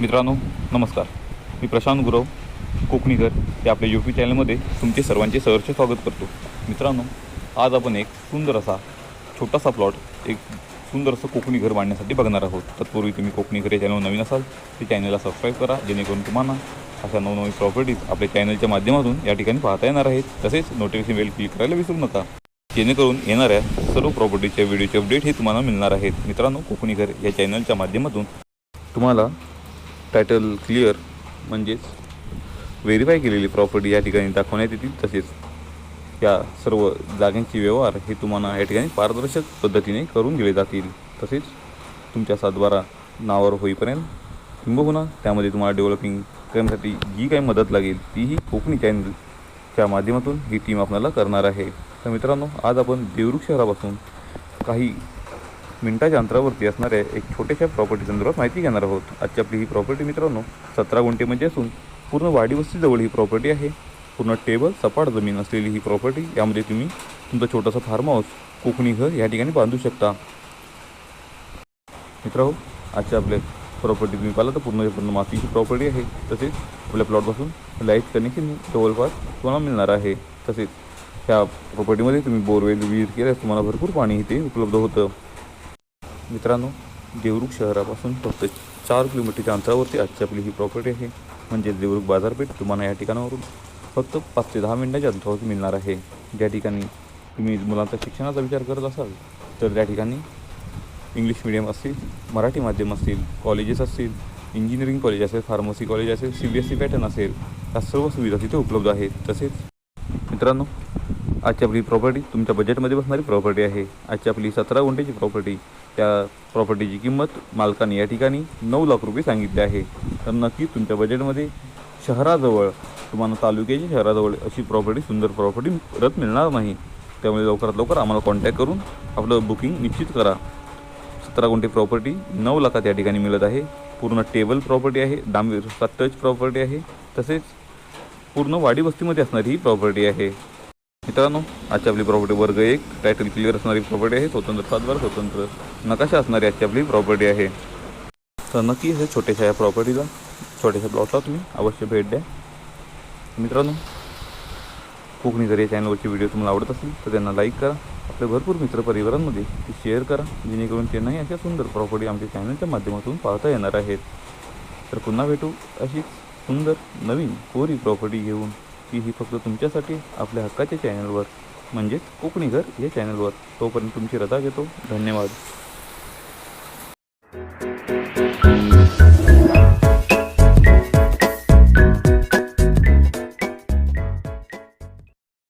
मित्रांनो नमस्कार. मी प्रशांत गुरव कोकणीकर. या आपल्या यूट्यूब चॅनलमध्ये तुमचे सर्वांचे सहर्ष स्वागत करतो. मित्रांनो आज आपण एक सुंदर असा छोटासा प्लॉट एक सुंदर असं कोकणी घर बांधण्यासाठी बघणार आहोत. तत्पूर्वी तुम्ही कोकणी घर या चॅनल नवीन असाल ते चॅनलला सबस्क्राईब करा जेणेकरून तुम्हाला अशा नवनवीन प्रॉपर्टीज आपल्या चॅनलच्या माध्यमातून या ठिकाणी पाहता येणार आहेत. तसेच नोटिफिकेशन बेल क्लिक करायला विसरू नका. जेणेकरून येणाऱ्या सर्व प्रॉपर्टीच्या व्हिडिओचे अपडेट हे तुम्हाला मिळणार आहेत. मित्रांनो कोकणी घर या चॅनलच्या माध्यमातून तुम्हाला टायटल क्लिअर म्हणजेच व्हेरीफाय केलेली प्रॉपर्टी या ठिकाणी दाखवण्यात येतील. तसेच या सर्व जागांचे व्यवहार हे तुम्हाला या ठिकाणी पारदर्शक पद्धतीने करून दिले जातील. तसेच तुमच्या सातबारा नावावर होईपर्यंत किंबहुना त्यामध्ये तुम्हाला डेव्हलपिंग करण्यासाठी जी काही मदत लागेल तीही कोकणी चॅनलच्या माध्यमातून ही टीम आपल्याला करणार आहे. तर मित्रांनो आज आपण देवरुख शहरापासून काही मिनिटाच्या अंतरावरती असणाऱ्या एक छोट्याशा प्रॉपर्टी संदर्भात माहिती घेणार आहोत. आजची आपली ही प्रॉपर्टी मित्रांनो सतरा गुंठेमध्ये असून पूर्ण वाडीवस्तीजवळ ही प्रॉपर्टी आहे. पूर्ण टेबल सपाट जमीन असलेली ही प्रॉपर्टी यामध्ये तुम्ही तुमचा छोटासा फार्म हाऊस कोकणी घर या ठिकाणी बांधू शकता. मित्र आजच्या आपल्या प्रॉपर्टी तुम्ही पाहिलं तर पूर्ण पूर्ण मातीची प्रॉपर्टी आहे. तसेच आपल्या प्लॉटपासून लाइट कनेक्शन जवळपास तुम्हाला मिळणार आहे. तसेच ह्या प्रॉपर्टीमध्ये तुम्ही बोरवेल विहीर केल्यास तुम्हाला भरपूर पाणी इथे उपलब्ध होतं. मित्रांनो देवरुख शहरापासून फक्त चार किलोमीटरच्या अंतरावरती आजची आपली ही प्रॉपर्टी आहे. म्हणजे देवरुख बाजारपेठ तुम्हाला या ठिकाणावरून फक्त पाच ते दहा मिनिटाच्या अंतरावरती मिळणार आहे. ज्या ठिकाणी तुम्ही मुलांचा शिक्षणाचा विचार करत असाल तर त्या ठिकाणी इंग्लिश मिडियम असतील मराठी माध्यम असतील कॉलेजेस असतील इंजिनिअरिंग कॉलेज असेल फार्मसी कॉलेज असेल C B S C pattern असेल या सर्व सुविधा तिथे उपलब्ध आहेत. तसेच मित्रांनो आजची आपली प्रॉपर्टी तुमच्या बजेटमध्ये बसणारी प्रॉपर्टी आहे. आजची आपली सतरा गुंठ्याची प्रॉपर्टी त्या प्रॉपर्टीची किंमत मालकाने या ठिकाणी नऊ लाख रुपये सांगितले आहे. तर नक्की तुमच्या बजेटमध्ये शहराजवळ तुम्हाला तालुक्याची शहराजवळ अशी प्रॉपर्टी सुंदर प्रॉपर्टी परत मिळणार नाही. त्यामुळे लवकरात लवकर आम्हाला कॉन्टॅक्ट करून आपलं बुकिंग निश्चित करा. सतरा गुंठे प्रॉपर्टी नऊ लाखात या ठिकाणी मिळत आहे. पूर्ण टेबल प्रॉपर्टी आहे डांबी टच प्रॉपर्टी आहे. तसेच पूर्ण वाडी वस्तीमध्ये असणारी ही प्रॉपर्टी आहे. मित्रांनो आजची आपली प्रॉपर्टी वर्ग एक टायटल क्लिअर असणारी प्रॉपर्टी आहे स्वतंत्र सातबार स्वतंत्र नकाशा असणारी आजची आपली प्रॉपर्टी आहे. तर नक्की हे छोट्याशा या प्रॉपर्टीला छोट्याशा प्लॉटला तुम्ही अवश्य भेट द्या. मित्रांनो कोकणी जर या चॅनलवरचे व्हिडिओ तुम्हाला आवडत असेल तर त्यांना लाईक करा. आपल्या भरपूर मित्रपरिवारांमध्ये ती शेअर करा जेणेकरून त्यांनाही अशा सुंदर प्रॉपर्टी आमच्या चॅनलच्या माध्यमातून पाहता येणार आहेत. तर पुन्हा भेटू अशीच सुंदर नवीन कोरी प्रॉपर्टी घेऊन. की ही फक्त तुमच्यासाठी आपल्या हक्काच्या चॅनलवर म्हणजेच कोकणी घर या चॅनलवर तोपर्यंत तुमची रजा घेतो. धन्यवाद.